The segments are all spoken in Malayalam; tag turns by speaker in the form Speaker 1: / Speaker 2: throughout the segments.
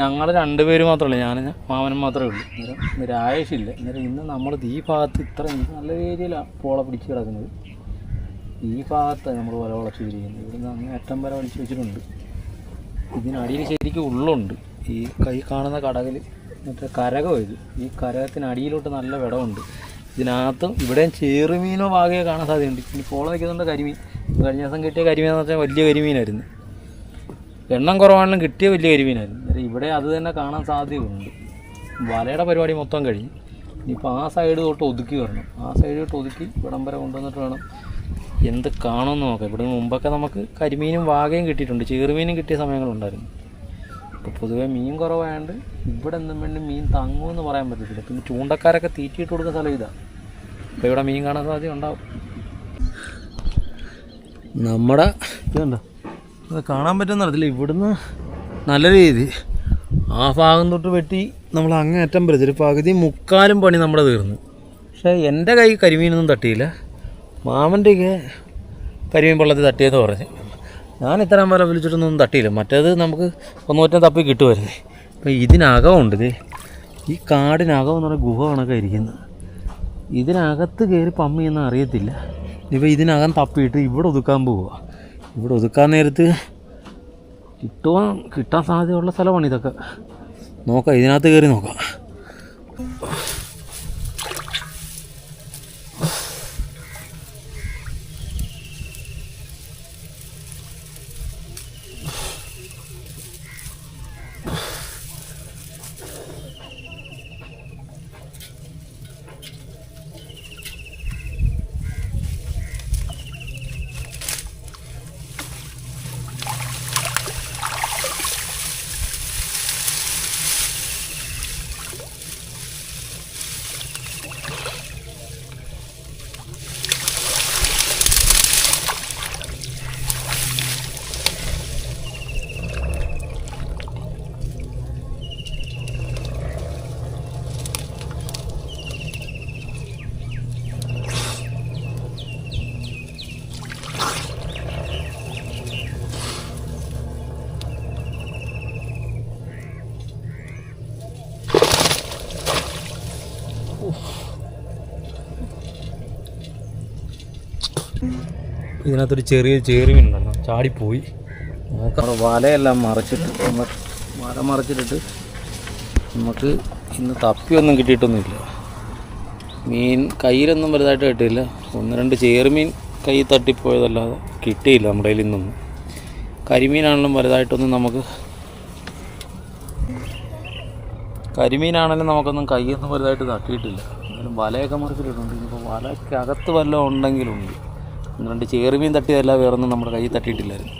Speaker 1: ഞങ്ങൾ രണ്ടുപേര് മാത്രമല്ല ഞാൻ മാമനും മാത്രമേ ഉള്ളൂ. അന്നേരം ഇന്ന് രായേഷ് ഇല്ല അന്നേരം ഇന്ന് നമ്മൾ ഈ ഭാഗത്ത് ഇത്ര നല്ല രീതിയിലാണ് പോള പിടിച്ച് കിടക്കുന്നത്. ഈ ഭാഗത്താണ് നമ്മൾ വല വളച്ച് വിരിക്കുന്നത് ഇവിടുന്ന് അങ്ങ് അറ്റം വരെ വലിച്ച് വെച്ചിട്ടുണ്ട്. ഇതിനടിയിൽ ശരിക്കും ഉള്ളുണ്ട്. ഈ കൈ കാണുന്ന കടകിൽ മറ്റേ കരകം ഇത്? ഈ കരകത്തിനടിയിലോട്ട് നല്ല വിടമുണ്ട് ഇതിനകത്തും ഇവിടെയും ചേറുമീനോ ഭാഗമോ കാണാൻ സാധ്യതയുണ്ട്. ഇനി പോള വയ്ക്കുന്നുണ്ട് കരിമീൻ. കഴിഞ്ഞ ദിവസം കിട്ടിയ കരിമീൻ എന്ന് വെച്ചാൽ വലിയ കരിമീനായിരുന്നു. എണ്ണം കുറവാണെങ്കിലും കിട്ടിയ വലിയ കരിമീനായിരുന്നു. അന്നേരം ഇവിടെ അത് തന്നെ കാണാൻ സാധ്യതയുണ്ട്. വലയുടെ പരിപാടി മൊത്തം കഴിഞ്ഞു ഇനിയിപ്പോൾ ആ സൈഡ് തൊട്ട് ഒതുക്കി വരണം. ആ സൈഡ് തൊട്ട് ഒതുക്കി ഇവിടം വരെ കൊണ്ടുവന്നിട്ട് വേണം എന്ത് കാണുമെന്ന് നോക്കാം. ഇവിടെ മുമ്പൊക്കെ നമുക്ക് കരിമീനും വാകയും കിട്ടിയിട്ടുണ്ട്. ചെറുമീനും കിട്ടിയ സമയങ്ങളുണ്ടായിരുന്നു ഇപ്പോൾ പൊതുവെ മീൻ കുറവായതുകൊണ്ട് ഇവിടെ നിന്നും വേണ്ടി മീൻ തങ്ങുമെന്ന് പറയാൻ പറ്റത്തില്ല. പിന്നെ ചൂണ്ടക്കാരൊക്കെ തീറ്റിയിട്ട് കൊടുക്കുന്ന സ്ഥലം ഇതാണ് അപ്പോൾ ഇവിടെ മീൻ കാണാൻ സാധ്യത ഉണ്ടാവും. നമ്മുടെ ഇതുണ്ടോ ഇത് കാണാൻ പറ്റുന്ന ഇവിടുന്ന് നല്ല രീതി. ആ ഭാഗം തൊട്ട് വെട്ടി നമ്മൾ അങ്ങേറ്റം വരെ. ഒരു പകുതി മുക്കാലും പണി നമ്മുടെ തീർന്നു. പക്ഷേ എന്റെ കൈ കരിമീനൊന്നും തട്ടിയില്ല. മാമന്റെയൊക്കെ കരിമീൻ വെള്ളത്തിൽ തട്ടിയെന്ന് പറഞ്ഞു. ഞാൻ ഇത്രയും വരെ വിളിച്ചിട്ടൊന്നും തട്ടിയില്ല. മറ്റേത് നമുക്ക് ഒന്നൂറ്റം തപ്പി കിട്ടുമായിരുന്നു. അപ്പോൾ ഇതിനകമുണ്ട് ഇത്. ഈ കാടിനകം എന്ന് പറഞ്ഞാൽ ഗുഹ കണക്കെ ഇരിക്കുന്നത്. ഇതിനകത്ത് കയറി പമ്മിയെന്ന് അറിയത്തില്ല. ഇപ്പോൾ ഇതിനകം തപ്പിയിട്ട് ഇവിടെ ഒതുക്കാൻ പോവുക ഇവിടെ ഒതുക്കാൻ നേരത്ത് കിട്ടുവാൻ കിട്ടാൻ സാധ്യതയുള്ള സ്ഥലമാണ് ഇതൊക്കെ. നോക്കാം ഇതിനകത്ത് കയറി നോക്കാം. ഇതിനകത്തൊരു ചെറിയ ചേറിമീൻ ഉണ്ടായിരുന്നു ചാടിപ്പോയി. നോക്കാം വലയെല്ലാം മറച്ചിട്ട് വല മറച്ചിട്ടിട്ട് നമുക്ക് ഇന്ന് തപ്പിയൊന്നും കിട്ടിയിട്ടൊന്നുമില്ല. മീൻ കയ്യിലൊന്നും വലുതായിട്ട് കിട്ടിയില്ല. ഒന്ന് രണ്ട് ചേറുമീൻ കൈ തട്ടിപ്പോയതല്ലാതെ കിട്ടിയില്ല നമ്മുടെ കയ്യിൽ നിന്നൊന്നും കരിമീനാണെങ്കിലും വലുതായിട്ടൊന്നും നമുക്ക് കരിമീനാണെങ്കിലും നമുക്കൊന്നും കൈയൊന്നും വലുതായിട്ട് തട്ടിയിട്ടില്ല എന്നാലും വലയൊക്കെ മറിച്ചിട്ടുണ്ട് ഇനിയിപ്പോൾ വലയ്ക്കകത്ത് വല്ലതും ഉണ്ടെങ്കിലുണ്ട്. രണ്ട് ചേറുമീൻ തട്ടിയതല്ല വേറൊന്നും നമ്മുടെ കയ്യിൽ തട്ടിയിട്ടില്ലായിരുന്നു.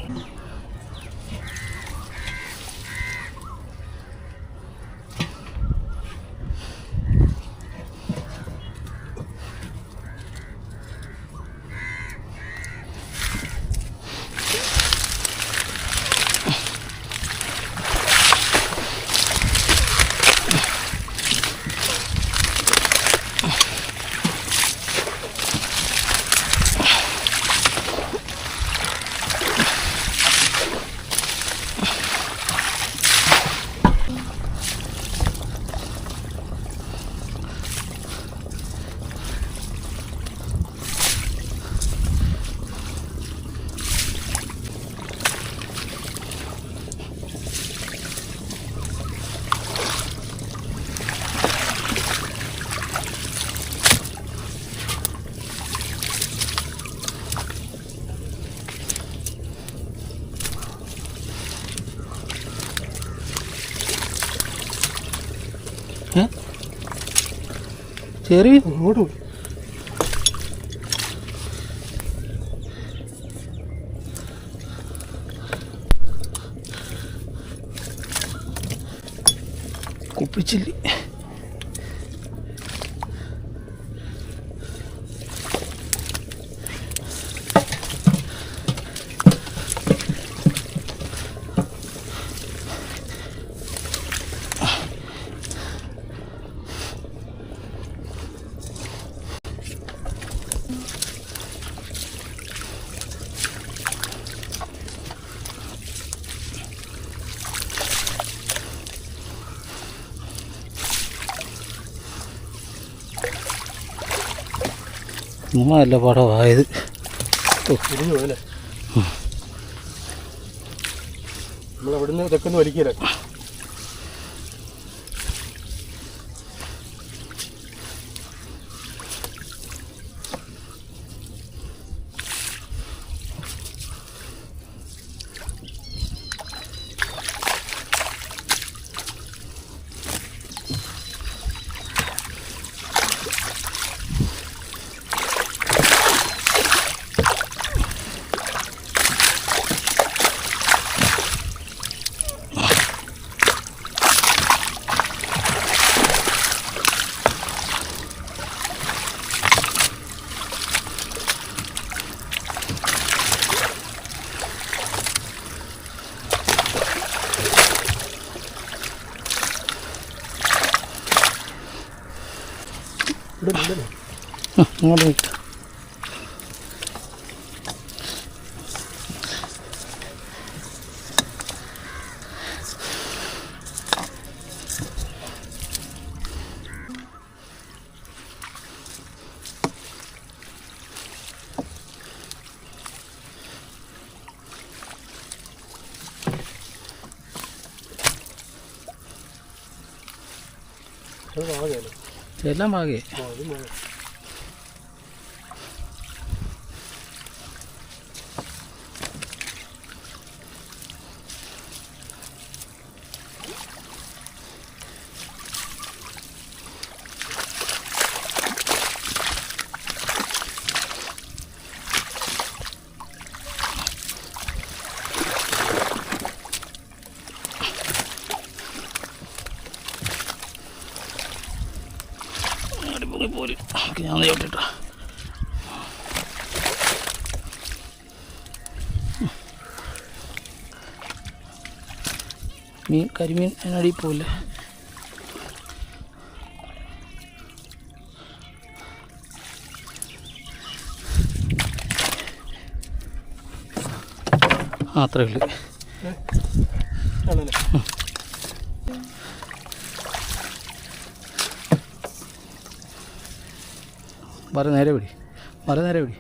Speaker 1: ചെറിയ
Speaker 2: അങ്ങോട്ട് പോയി.
Speaker 1: കുപ്പിച്ചില്ലി. ചുമ്മാ അല്ല പടമായത്.
Speaker 2: നമ്മളവിടുന്ന് ഇതൊക്കെ തെക്കുന്ന് വലിക്കല്ലേ
Speaker 1: അങ്ങോട്ട് നിൽക്കാം
Speaker 2: അത്
Speaker 1: എല്ലാം ആകെ
Speaker 2: ആ അത്
Speaker 1: മീൻ കരിമീൻ അതിനടിയിൽ പോലെ. അത്രേ വര നേരെ പിടി വര നേരെ പിടി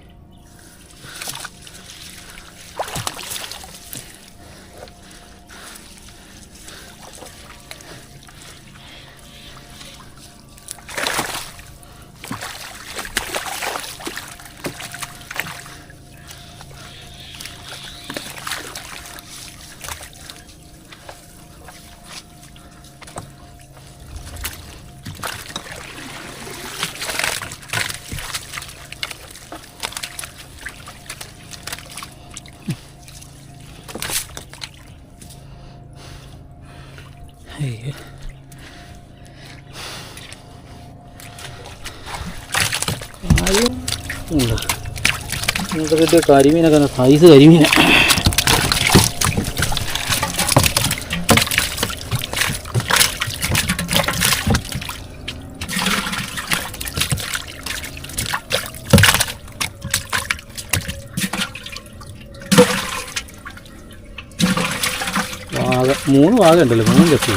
Speaker 1: അയ്യോ കാര്യം കരിമീനൊക്കെ സൈസ് കരിമീന. വാഗ മൂന്ന് വാഗ ഉണ്ടല്ലോ മൂന്ന് കത്തി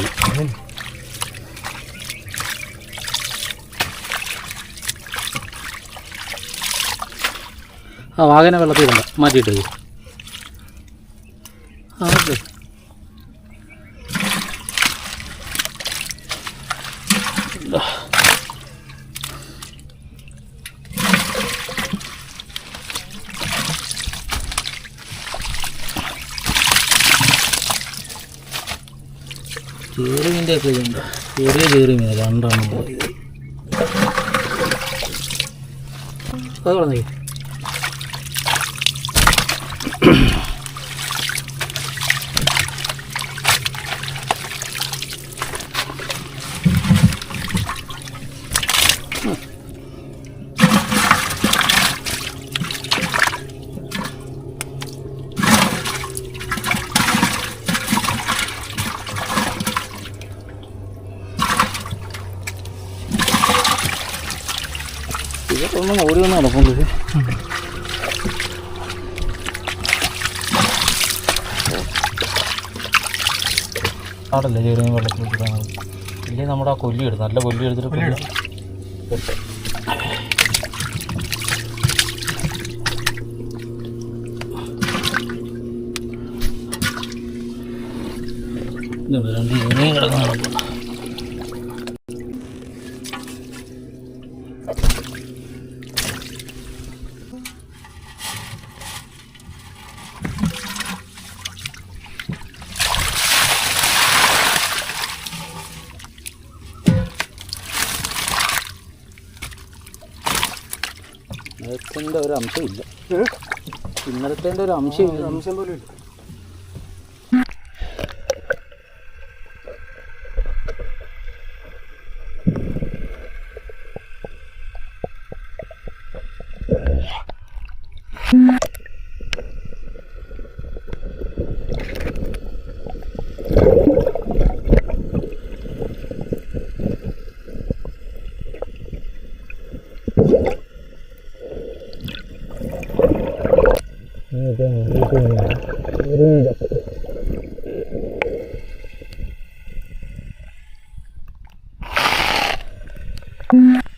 Speaker 1: ആ വാഗനെ വെള്ളത്തിൽ ഇടണ്ട മാറ്റിയിട്ട്. ആ ചേറുമീന്റെ ഒക്കെ ഇതുണ്ട്. ചെറിയ ചേറുമീൻ രണ്ടെണ്ണം പോയത് അത് കളഞ്ഞേ ഇതൊന്നും ഓടി വന്ന് നടക്കുന്നത് ആടല്ലേ ചെറിയ വെള്ളത്തിൽ ഇടാൻ ഇല്ലേ നമ്മുടെ ആ കൊല്ലി എടുത്ത് നല്ല കൊല്ലി എടുത്തിട്ട് രണ്ട് ഇനിയും കിടക്കുന്ന നടക്കുന്നു ഇന്നലത്തെ ഒരു ഇല്ല. ഇന്നലത്തെ ഒരു ഇല്ല.
Speaker 2: അംശം പോലും ഇല്ല. you